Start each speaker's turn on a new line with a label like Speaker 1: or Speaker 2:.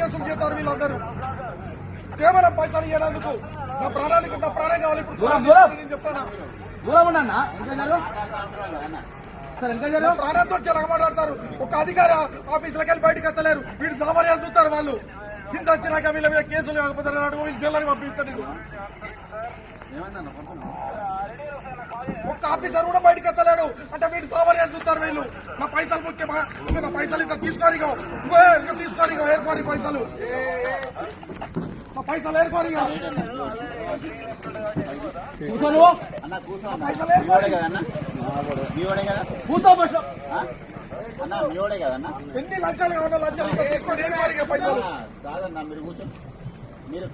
Speaker 1: కేసులు చేస్తారు వీళ్ళందరూ. కేవలం పైసలు ఇవ్వడానికి నా ప్రాణానికి నా ప్రాణం కావాలి ఇప్పుడు.
Speaker 2: దూరం.
Speaker 1: నేను చెప్తానా. ప్రాణంతో చాలా మాట్లాడతారు? ఒక అధికారి ఆఫీసులకు వెళ్ళి బయటకు ఎత్తలేరు. వీడు సామాన్యాలు చూస్తారు వాళ్ళు. హింస వచ్చినాక వీళ్ళ మీద కేసులు కాకపోతే వీళ్ళు జైల్లోకి పంపిస్తారు నేను ఆఫీసర్ కూడా బయటకు ఎత్తలేడు అంటే వీడు సామాన్యాలు చూస్తారు వీళ్ళు నా పైసలు ముఖ్యమా ఇంకా నా పైసలు ఇంకా తీసుకోరు ఇగో ఇంకో ఇంకా తీసుకోరు ఇగో ఏర్కోరి పైసలు నా పైసలు ఏర్కోరి
Speaker 3: అన్న
Speaker 1: పైసలు ఏర్కోరి
Speaker 3: కదా
Speaker 2: కూర్చో
Speaker 1: ఎన్ని లంచాలు కావాలో లంచాలు ఇంకా తీసుకొని ఏర్కోరి పైసలు
Speaker 3: కాదన్న మీరు కూర్చో మీరు